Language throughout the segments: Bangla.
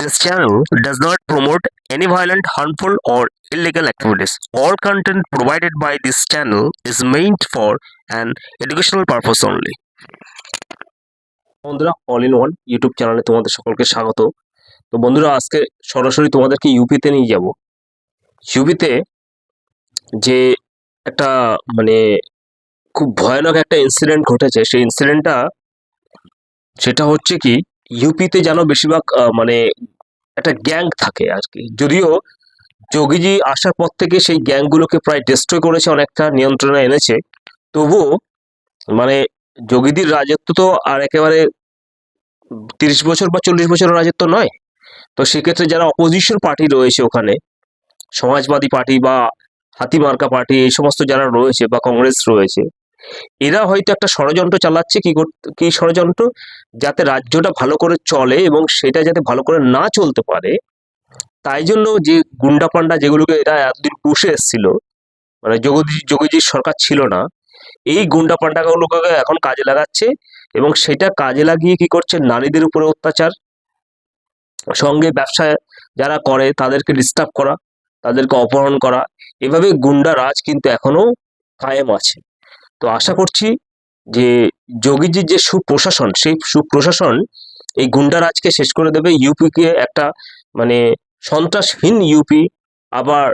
This channel does not promote any violent, harmful, or illegal activities. All content provided by this channel is meant for an educational purpose only. বন্ধুরা অল ইন ওয়ান ইউটিউব চ্যানেলে তোমাদের সকলকে স্বাগত তো বন্ধুরা আজকে সরাসরি তোমাদেরকে ইউপিতে নিয়ে যাব ইউপিতে যে একটা মানে খুব ভয়ানক একটা ইনসিডেন্ট ঘটেছে সেই ইনসিডেন্টটা সেটা হচ্ছে কি ইউপিতে যেন বেশিরভাগ মানে একটা গ্যাং থাকে আর কি যদিও যোগীজি আসার পর থেকে সেই গ্যাংগুলোকে প্রায় ডিস্ট্রয় করেছে, অনেকটা নিয়ন্ত্রণে এনেছে। তবুও মানে যোগীদির রাজত্ব তো আর একেবারে তিরিশ বছর বা চল্লিশ বছরের রাজত্ব নয়। তো সেক্ষেত্রে যারা অপোজিশন পার্টি রয়েছে ওখানে, সমাজবাদী পার্টি বা হাতিমার্কা পার্টি এই সমস্ত যারা রয়েছে বা কংগ্রেস রয়েছে এরা হয়তো একটা ষড়যন্ত্র চালাচ্ছে, কি কি ষড়যন্ত্র? যাতে রাজ্যটা ভালো করে চলে এবং সেটা যাতে ভালো করে না চলতে পারে। তাই জন্য যে গুন্ডা পান্ডা যেগুলোকে এরা এতদিন পুষে এসেছিল মানে যোগী যোগীজির সরকার ছিল না, এই গুন্ডা পান্ডাগুলোকে এখন কাজে লাগাচ্ছে এবং সেটা কাজে লাগিয়ে কি করছে? নারীদের উপরে অত্যাচার, সঙ্গে ব্যবসা যারা করে তাদেরকে ডিস্টার্ব করা, তাদেরকে অপহরণ করা। এভাবে গুন্ডা রাজ কিন্তু এখনও কায়েম আছে। তো আশা করছি যে যোগীজির যে সুপ্রশাসন, সেই সুপ্রশাসন এই গুন্ডা রাজকে শেষ করে দেবে। ইউপিকে একটা মানে সন্ত্রাসহীন ইউপি আবার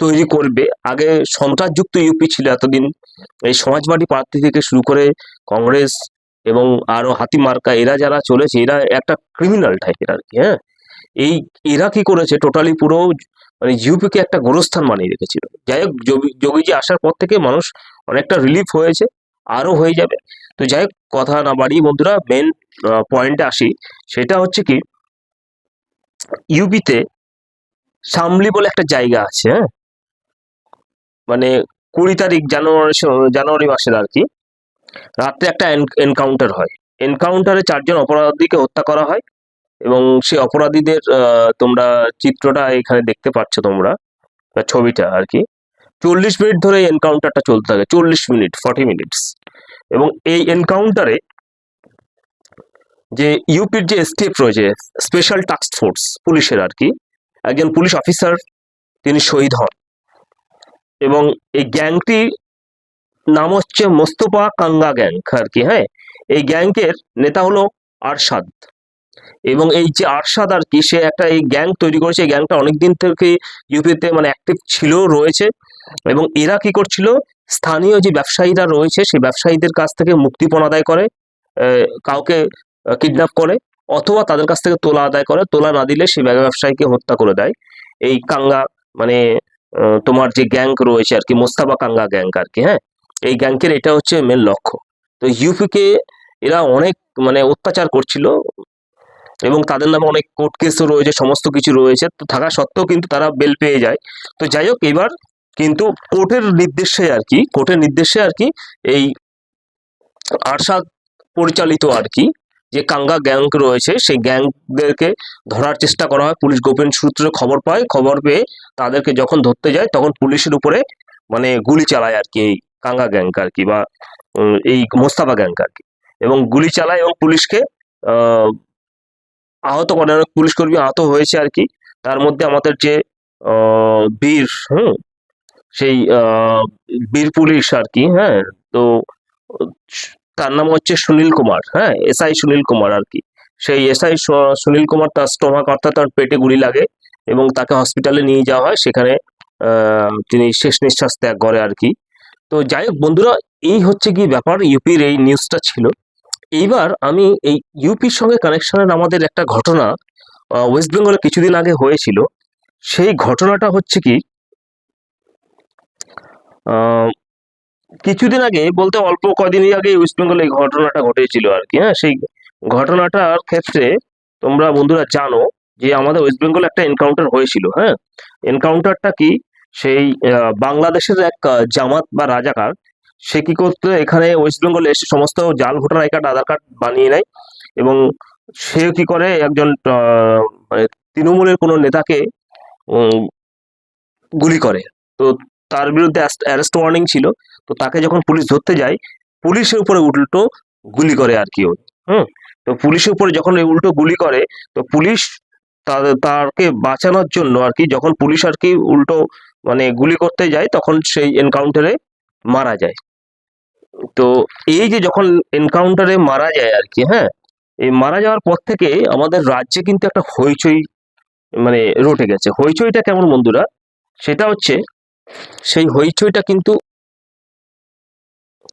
তৈরি করবে। আগে সন্ত্রাসযুক্ত ইউপি ছিল এতদিন। এই সমাজবাদী প্রার্থী থেকে শুরু করে কংগ্রেস এবং আরও হাতি মার্কা, এরা যারা চলেছে, এরা একটা ক্রিমিনাল টাইপের আর কি হ্যাঁ? এই, এরা কি করেছে? টোটালি পুরো মানে ইউপিকে একটা গোরস্থান বানিয়ে রেখেছিল। যাই হোক যোগী যোগীজি আসার পর থেকে মানুষ অনেকটা রিলিফ হয়েছে, আরও হয়ে যাবে। তো যাই হোক, কথা না বাড়িয়ে বন্ধুরা মেন পয়েন্টে আসি। সেটা হচ্ছে কি ইউপিতে সামলি বলে একটা জায়গা আছে হ্যাঁ? মানে কুড়ি তারিখ জানুয়ারি জানুয়ারি মাসের আর কি, রাত্রে একটা এনকাউন্টার হয়। এনকাউন্টারে চারজন অপরাধীকে হত্যা করা হয়। এবং সেই অপরাধীদের তোমরা চিত্রটা এখানে দেখতে পাচ্ছ তোমরা ছবিটা আর কি। চল্লিশ মিনিট ধরে এনকাউন্টারটা চলতে থাকে, চল্লিশ মিনিট ফর্টি মিনিটস এবং এই এনকাউন্টারে যে ইউপির যে স্টেপ রয়েছে স্পেশাল টাস্ক ফোর্স পুলিশের আর কি, একজন পুলিশ অফিসার তিনি শহীদ হন। এবং এই গ্যাংটি নাম হচ্ছে মোস্তফা কাঙ্গা গ্যাং আর কি হ্যাঁ? এই গ্যাংকের নেতা হলো আরশাদ। এবং এই যে আরশাদ আর কি, সে একটা এই গ্যাং তৈরি করেছে। এই গ্যাংটা অনেকদিন থেকে ইউপিতে মানে অ্যাক্টিভ ছিল রয়েছে। এবং এরা কি করছিল, স্থানীয় যে ব্যবসায়ীরা রয়েছে, সেই ব্যবসায়ীদের কাছ থেকে মুক্তিপণ আদায় করে কাউকে কিডন্যাপ করে, অথবা তাদের কাছ থেকে তোলা আদায় করে, তোলা না দিলে সেই ব্যবসায়ীকে হত্যা করে দেয়। এই কাঙ্গা মানে তোমার যে গ্যাং রয়েছে আর কি মোস্তাবা কাঙ্গা গ্যাং আর কি হ্যাঁ? এই গ্যাংকের এটা হচ্ছে মেন লক্ষ্য। তো ইউপিকে এরা অনেক মানে অত্যাচার করছিল এবং তাদের নামে অনেক কোর্ট কেসও রয়েছে, সমস্ত কিছু রয়েছে। তো থাকা সত্ত্বেও কিন্তু তারা বেল পেয়ে যায়। তো যাই হোক এবার কিন্তু কোর্টের নির্দেশে আর কি, কোর্টের নির্দেশে আর কি এই আরশাদ পরিচালিত আর কি যে কাঙ্গা গ্যাং রয়েছে, সেই গ্যাংদেরকে ধরার চেষ্টা করা হয়। পুলিশ গোপন সূত্রে খবর পায়, খবর পেয়ে তাদেরকে যখন ধরতে যায়, তখন পুলিশের উপরে মানে গুলি চালায় আর কি এই কাঙ্গা গ্যাং আর কি বা এই মোস্তাফা গ্যাং আর কি। এবং গুলি চালায় এবং পুলিশকে আহত করে অনেক পুলিশ কর্মী আহত হয়েছে আর কি। তার মধ্যে আমাদের যে বীর, হুম, সেই বীর পুলিশ আর কি হ্যাঁ তো, তার নাম হচ্ছে সুনীল কুমার হ্যাঁ এসআই সুনীল কুমার আর কি। সেই এসআই সুনীল কুমার তার স্টোমাক অর্থাৎ তার পেটে গুলি লাগে এবং তাকে হসপিটালে নিয়ে যাওয়া হয়। সেখানে তিনি শেষ নিঃশ্বাস ত্যাগ করে আর কি। তো যাই হোক বন্ধুরা, এই হচ্ছে কি ব্যাপার, ইউপির এই নিউজটা ছিল। এইবার আমি এই ইউপির সঙ্গে কানেকশনের আমাদের একটা ঘটনা ওয়েস্ট বেঙ্গলে কিছুদিন আগে হয়েছিল। সেই ঘটনাটা হচ্ছে কি কিছুদিন আগে বলতে অল্প কদিনই আগে ওয়েস্ট বেঙ্গলে এই ঘটনাটা ঘটেছিল আর কি। হ্যাঁ সেই ঘটনাটার ক্ষেত্রে তোমরা বন্ধুরা জানো যে আমাদের ওয়েস্ট বেঙ্গলে একটা এনকাউন্টার হয়েছিল। হ্যাঁ এনকাউন্টারটা কি, সেই বাংলাদেশের এক জামাত বা রাজাকার সে কি করতো? এখানে ওয়েস্ট বেঙ্গলে এসে সমস্ত জাল voter I card Aadhaar card বানিয়ে নেয় এবং সে কি করে? একজন মানে তৃণমূলের কোনো নেতাকে গুলি করে। তো তার বিরুদ্ধে অ্যারেস্ট ওয়ার্নিং ছিল। তো তাকে যখন পুলিশ ধরতে যায়, পুলিশের উপরে উল্টো গুলি করে আর কি ও। হুম? তো পুলিশের উপরে যখন এই উল্টো গুলি করে, তো পুলিশ তাকে বাঁচানোর জন্য আর কি, যখন পুলিশ আর কি উল্টো মানে গুলি করতে যায়, তখন সেই এনকাউন্টারে মারা যায়। তো এই যে যখন এনকাউন্টারে মারা যায় আর কি হ্যাঁ এই মারা যাওয়ার পর থেকে আমাদের রাজ্যে কিন্তু একটা হইচই মানে রটে গেছে। হইচইটা কেমন বন্ধুরা? সেটা হচ্ছে সেই হইচইটা কিন্তু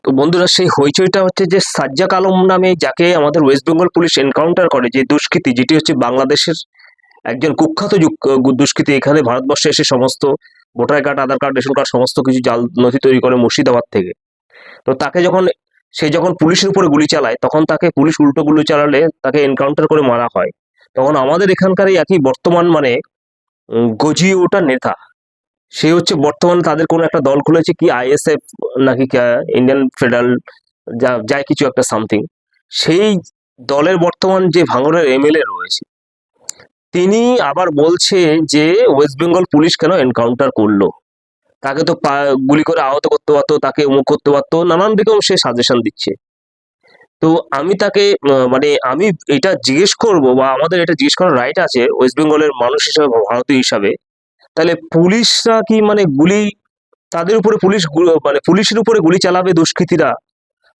তো বন্ধুরা সেই হইচইটা হচ্ছে যে সাজ্জাক আলম নামে যাকে আমাদের ওয়েস্ট বেঙ্গল পুলিশ এনকাউন্টার করে যে দুষ্কৃতী, যেটি হচ্ছে বাংলাদেশের একজন কুখ্যাত দুষ্কৃতী। এখানে ভারতবর্ষে এসে সমস্ত voter card, Aadhaar card, ration card সমস্ত কিছু জাল নথি তৈরি করে মুর্শিদাবাদ থেকে। তো তাকে যখন, সে যখন পুলিশের উপরে গুলি চালায়, তখন তাকে পুলিশ উল্টো গুলি চালালে তাকে এনকাউন্টার করে মারা হয়। তখন আমাদের এখানকার এই একই বর্তমান মানে গজিয়ে ওঠা নেতা, সে হচ্ছে বর্তমানে তাদের কোনো একটা দল খুলেছে কি আইএসএফ নাকি ইন্ডিয়ান ফেডারেল যা, যাই কিছু একটা সামথিং। সেই দলের বর্তমান যে ভাঙড়ের এমএলএ রয়েছে তিনি আবার বলছে যে ওয়েস্ট বেঙ্গল পুলিশ কেন এনকাউন্টার করল? তাকে তো গুলি করে আহত করতে পারতো, তাকে অমুক করতে পারতো, নানান রকম সে সাজেশন দিচ্ছে। তো আমি তাকে মানে আমি এটা জিজ্ঞেস করব বা আমাদের এটা জিজ্ঞেস করার রাইট আছে ওয়েস্ট বেঙ্গলের মানুষ হিসাবে, ভারতীয় হিসাবে। তাহলে পুলিশরা কি মানে গুলি, তাদের উপরে পুলিশ মানে পুলিশের উপরে গুলি চালাবে দুষ্কৃতীরা?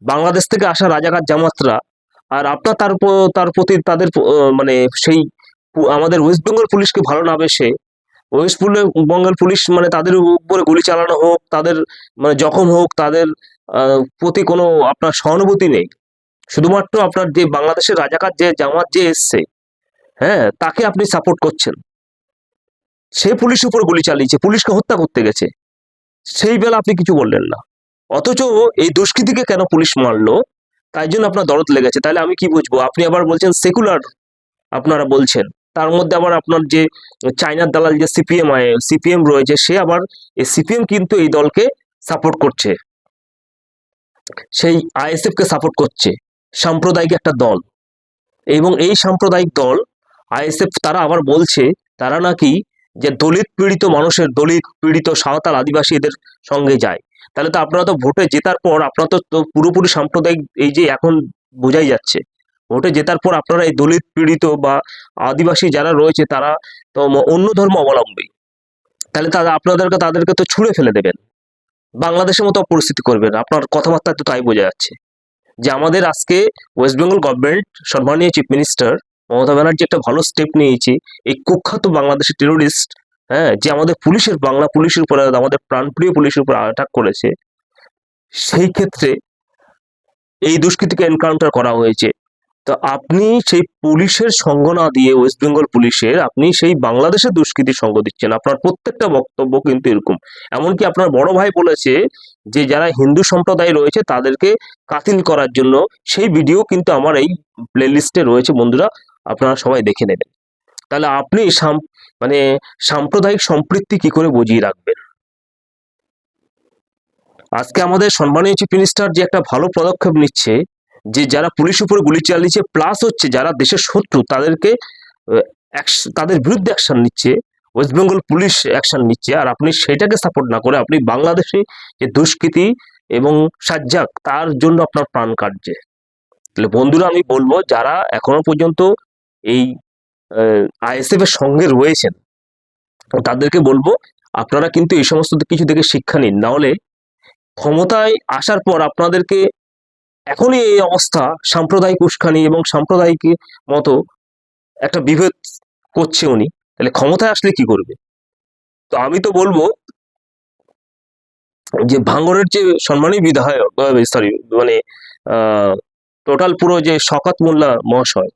বাংলাদেশ থেকে আসা রাজাকার জামাতরা? আর আপনার তার তার প্রতি তাদের মানে সেই আমাদের ওয়েস্ট বেঙ্গল পুলিশকে ভালো না বেসে ওয়েস্ট বেঙ্গল পুলিশ মানে তাদের উপরে গুলি চালানো হোক, তাদের মানে জখম হোক, তাদের প্রতি কোনো আপনার সহানুভূতি নেই। শুধুমাত্র আপনার যে বাংলাদেশের রাজাকার যে জামাত যে এসছে হ্যাঁ তাকে আপনি সাপোর্ট করছেন। সে পুলিশের উপর গুলি চালিয়েছে পুলিশকে হত্যা করতে গেছে। সেই বেলা আপনি কিছু বললেন না। অথচ এই দুষ্কৃতীকে কেন পুলিশ মারলো? তাই জন্য আপনার দরদ লেগেছে। তাহলে আমি কি বুঝব? আপনি আবার বলছেন সেকুলার আপনারা বলছেন। তার মধ্যে আবার আপনার যে চাইনার দালাল যে সিপিএম সিপিএম রয়েছে, সে আবার এই সিপিএম কিন্তু এই দলকে সাপোর্ট করছে। সেই আইএসএফ কে সাপোর্ট করছে, সাম্প্রদায়িক একটা দল। এবং এই সাম্প্রদায়িক দল, আইএসএফ তারা আবার বলছে, তারা নাকি যে দলিত পীড়িত মানুষের, দলিত পীড়িত সাঁওতাল আদিবাসী এদের সঙ্গে যায়। তাহলে তো আপনারা তো ভোটে জেতার পর আপনারা তো পুরোপুরি সাম্প্রদায়িক এই যে এখন বোঝাই যাচ্ছে। ভোটে জেতার পর আপনারা এই দলিত পীড়িত বা আদিবাসী যারা রয়েছে তারা তো অন্য ধর্ম অবলম্বী। তাহলে তারা আপনাদেরকে, তাদেরকে তো ছুঁড়ে ফেলে দেবেন। বাংলাদেশের মতো পরিস্থিতি করবেন আপনার কথাবার্তা তো তাই বোঝা যাচ্ছে। যে আমাদের আজকে ওয়েস্ট বেঙ্গল গভর্নমেন্ট সম্মানীয় চিফ মিনিস্টার মমতা ব্যানার্জি একটা ভালো স্টেপ নিয়েছে। এই কুখ্যাত বাংলাদেশের টেরোরিস্ট হ্যাঁ যে আমাদের পুলিশের, বাংলা পুলিশের উপরে, আমাদের প্রাণপ্রিয় পুলিশের উপর অ্যাটাক করেছে। সেই ক্ষেত্রে এই দুষ্কৃতীকে এনকাউন্টার করা হয়েছে। তো আপনি সেই পুলিশের সঙ্গ না দিয়ে ওয়েস্ট বেঙ্গল পুলিশের আপনি সেই বাংলাদেশের দুষ্কৃতির সঙ্গ দিচ্ছেন। আপনার প্রত্যেকটা বক্তব্য কিন্তু এরকম। এমনকি আপনার বড় ভাই বলেছে যে, যারা হিন্দু সম্প্রদায় রয়েছে তাদেরকে কাতিল করার জন্য সেই ভিডিও কিন্তু আমার এই প্লেলিস্টে রয়েছে বন্ধুরা, আপনারা সবাই দেখে নেবেন। তাহলে আপনি মানে সাম্প্রদায়িক সম্পৃক্তি কি করে বুঝিয়ে রাখবেন? আজকে আমাদের সম্মানীয় চিফ মিনিস্টার যে একটা ভালো পদক্ষেপ নিচ্ছে যে যারা পুলিশ উপরে গুলি চালিয়েছে প্লাস হচ্ছে যারা দেশের শত্রু, তাদেরকে তাদের বিরুদ্ধে অ্যাকশন নিচ্ছে ওয়েস্ট বেঙ্গল পুলিশ অ্যাকশন নিচ্ছে। আর আপনি সেটাকে সাপোর্ট না করে আপনি বাংলাদেশে যে দুষ্কৃতি এবং সাজ্জাক, তার জন্য আপনার প্রাণ কাটছে। তাহলে বন্ধুরা, আমি বলব, যারা এখনও পর্যন্ত এই আইএসএফ এর সঙ্গে রয়েছেন, তাদেরকে বলব, আপনারা কিন্তু এই সমস্ত কিছু থেকে শিক্ষা নিন। না হলে ক্ষমতায় আসার পর আপনাদেরকে এখনই এই অবস্থা সাম্প্রদায়িক উস্কানি এবং সাম্প্রদায়িক মতো একটা বিভেদ করছে উনি। তাহলে ক্ষমতায় আসলে কি করবে? তো আমি তো বলব যে ভাঙড়ের যে সম্মানী বিধায়ক সরি মানে টোটাল পুরো যে শকাত মোল্লা মহাশয়,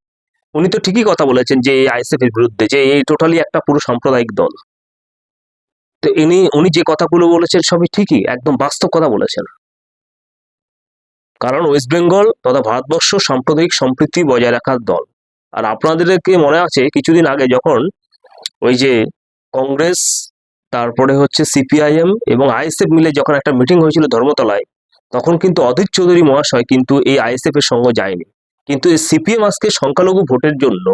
উনি তো ঠিকই কথা বলেছেন যে এই আইএসএফ এর বিরুদ্ধে, যে এই টোটালি একটা পুরো সাম্প্রদায়িক দল। তো ইনি, উনি যে কথাগুলো বলেছেন সবই ঠিকই, একদম বাস্তব কথা বলেছেন। কারণ ওয়েস্ট বেঙ্গল তথা ভারতবর্ষ সাম্প্রদায়িক সম্প্রীতি বজায় রাখার দল। আর আপনাদেরকে মনে আছে, কিছুদিন আগে যখন ওই যে কংগ্রেস, তারপরে হচ্ছে সিপিআইএম এবং আইএসএফ মিলে যখন একটা মিটিং হয়েছিল ধর্মতলায়, তখন কিন্তু অধীর চৌধুরী মহাশয় কিন্তু এই আইএসএফ এর সঙ্গে যায়নি। কিন্তু এই সিপিএম আজকে সংখ্যালঘু ভোটের জন্য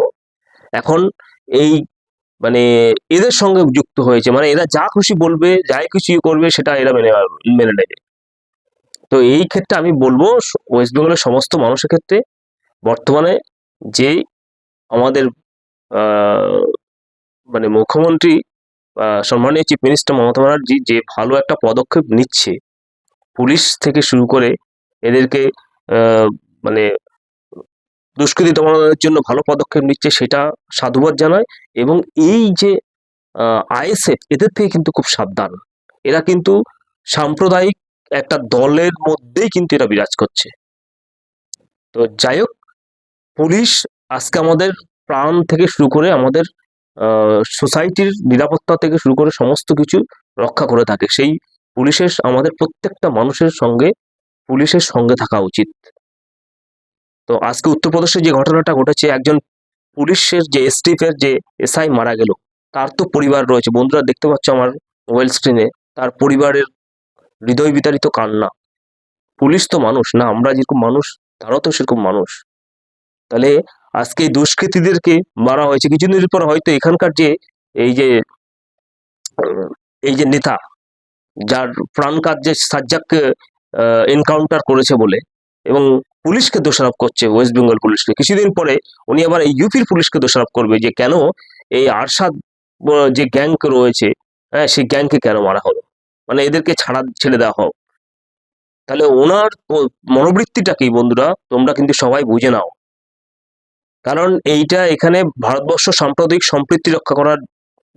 এখন এই মানে এদের সঙ্গে যুক্ত হয়েছে। মানে এরা যা খুশি বলবে, যাই খুশি করবে, সেটা এরা মেনে মেনে নেবে। তো এই ক্ষেত্রে আমি বলব ওয়েস্ট বেঙ্গলের সমস্ত মানুষের ক্ষেত্রে বর্তমানে যে আমাদের মানে মুখ্যমন্ত্রী সম্মানীয় চিফ মিনিস্টার মমতা ব্যানার্জি যে ভালো একটা পদক্ষেপ নিচ্ছে, পুলিশ থেকে শুরু করে এদেরকে মানে দুষ্কৃতি দমনের জন্য ভালো পদক্ষেপ নিচ্ছে সেটা সাধুবাদ জানায় এবং এই যে আইএসএফ এদের থেকে কিন্তু খুব সাবধান। এরা কিন্তু সাম্প্রদায়িক একটা দলের মধ্যেই কিন্তু এরা বিরাজ করছে। তো যাই হোক, পুলিশ আজকে আমাদের প্রাণ থেকে শুরু করে আমাদের সোসাইটির নিরাপত্তা থেকে শুরু করে সমস্ত কিছু রক্ষা করে থাকে। সেই পুলিশের, আমাদের প্রত্যেকটা মানুষের সঙ্গে, পুলিশের সঙ্গে থাকা উচিত। তো আজকে উত্তরপ্রদেশে যে ঘটনাটা ঘটেছে, একজন পুলিশের যে এসটিএফ এর যে এসআই মারা গেল, তার তো পরিবার রয়েছে। বন্ধুরা দেখতে পাচ্ছ আমার মোবাইল স্ক্রিনে, তার পরিবারের হৃদয় বিতাড়িত কান্না। পুলিশ তো মানুষ না, আমরা যেরকম মানুষ, তারাও তো সেরকম মানুষ। তাহলে আজকে দুষ্কৃতীদেরকে মারা হয়েছে, কিছুদিনের পর হয়তো এখানকার যে এই যে এই যে নেতা, যার প্রাণকার যে সাজ্জাককে এনকাউন্টার করেছে বলে এবং পুলিশকে দোষারোপ করছে ওয়েস্ট বেঙ্গল পুলিশকে, কিছুদিন পরে উনি আবার এই ইউপির পুলিশকে দোষারোপ করবে যে কেন এই আরশাদ যে গ্যাং রয়েছে হ্যাঁ সেই গ্যাংকে কেন মারা হলো? মানে এদেরকে ছাড়া ছেড়ে দেওয়া হোক। তাহলে ওনার মনোবৃত্তিটা কি বন্ধুরা? তোমরা কিন্তু সবাই বুঝে নাও। কারণ এইটা এখানে ভারতবর্ষ সাম্প্রদায়িক সম্প্রীতি রক্ষা করার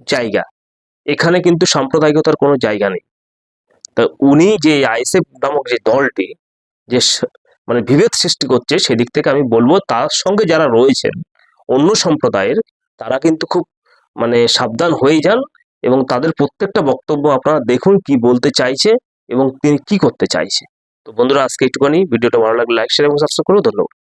জায়গা। এখানে কিন্তু সাম্প্রদায়িকতার কোনো জায়গা নেই। তা উনি যে আইএসএফ নামক যে দলটি, যে মানে বিভেদ সৃষ্টি করছে সেদিক থেকে আমি বলব তার সঙ্গে যারা রয়েছেন অন্য সম্প্রদায়ের, তারা কিন্তু খুব মানে সাবধান হয়ে যান। এবং তাদের প্রত্যেকটা বক্তব্য আপনারা দেখুন কি বলতে চাইছে এবং তিনি কি করতে চাইছে। তো বন্ধুরা, আজকে একটুখানি ভিডিওটা ভালো লাগলে লাইক শেয়ার এবং সাবস্ক্রাইব করো ধন্যবাদ।